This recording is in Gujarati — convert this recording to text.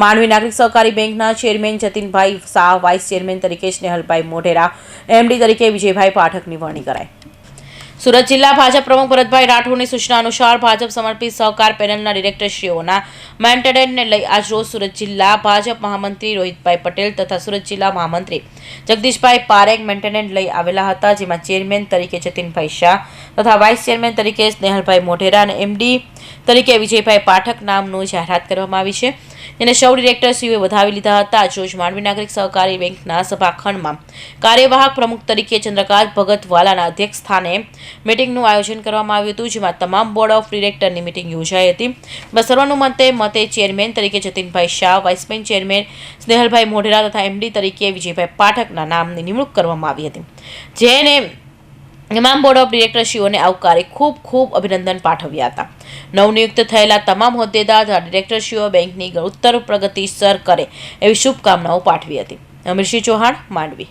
માંડવી નાગરિક સહકારી બેંકના chairman Jatinbhai Shah, vice chairman તરીકે સ્નેહલભાઈ મોઢેરા, એમડી તરીકે વિજયભાઈ પાઠકની વરણી કરાઈ. સુરત જિલ્લા ભાજપ પ્રમુખ ભરતભાઈ રાઠોડની સૂચના અનુસાર ભાજપ સમર્પિત સહકાર પેનલના ડિરેક્ટરશ્રીઓના મેન્ટેનન્સને લઈ આજરોજ સુરત જિલ્લા ભાજપ મહામંત્રી રોહિતભાઈ પટેલ તથા સુરત જિલ્લા મહામંત્રી જગદીશભાઈ પારેખ મેન્ટેનન્સ લઈ આવેલા હતા, જેમાં ચેરમેન તરીકે જતીનભાઈ શાહ તથા વાઇસ ચેરમેન તરીકે સ્નેહલભાઈ મોઢેરા અને એમડી તરીકે વિજયભાઈ પાઠક નામનું જાહેરાત કરવામાં આવી છે. જેને સૌ ડિરેક્ટરશ્રીઓએ વધાવી લીધા હતા. જોજ માંડવી નાગરિક સહકારી બેંકના સભાખંડમાં કાર્યવાહક પ્રમુખ તરીકે ચંદ્રકાંત ભગતવાલાના અધ્યક્ષ સ્થાને મિટિંગનું આયોજન કરવામાં આવ્યું હતું, જેમાં તમામ બોર્ડ ઓફ ડિરેક્ટરની મિટિંગ યોજાઈ હતી. સર્વાનુમતે મતે ચેરમેન તરીકે જતીનભાઈ શાહ વાઇસમેન ચેરમેન સ્નેહલભાઈ મોઢેરા તથા એમડી તરીકે વિજયભાઈ પાઠકના નામની નિમણૂક કરવામાં આવી હતી. જેને તમામ બોર્ડ ઓફ ડિરેક્ટરશ્રીઓને આવકારે ખૂબ ખૂબ અભિનંદન પાઠવ્યા હતા. નવનિયુક્ત થયેલા તમામ હોદ્દેદાર ડિરેક્ટરશ્રીઓ બેંકની ઉત્તર પ્રગતિ સર કરે એવી શુભકામનાઓ પાઠવી હતી. અમીરસિંહ ચૌહાણ, માંડવી.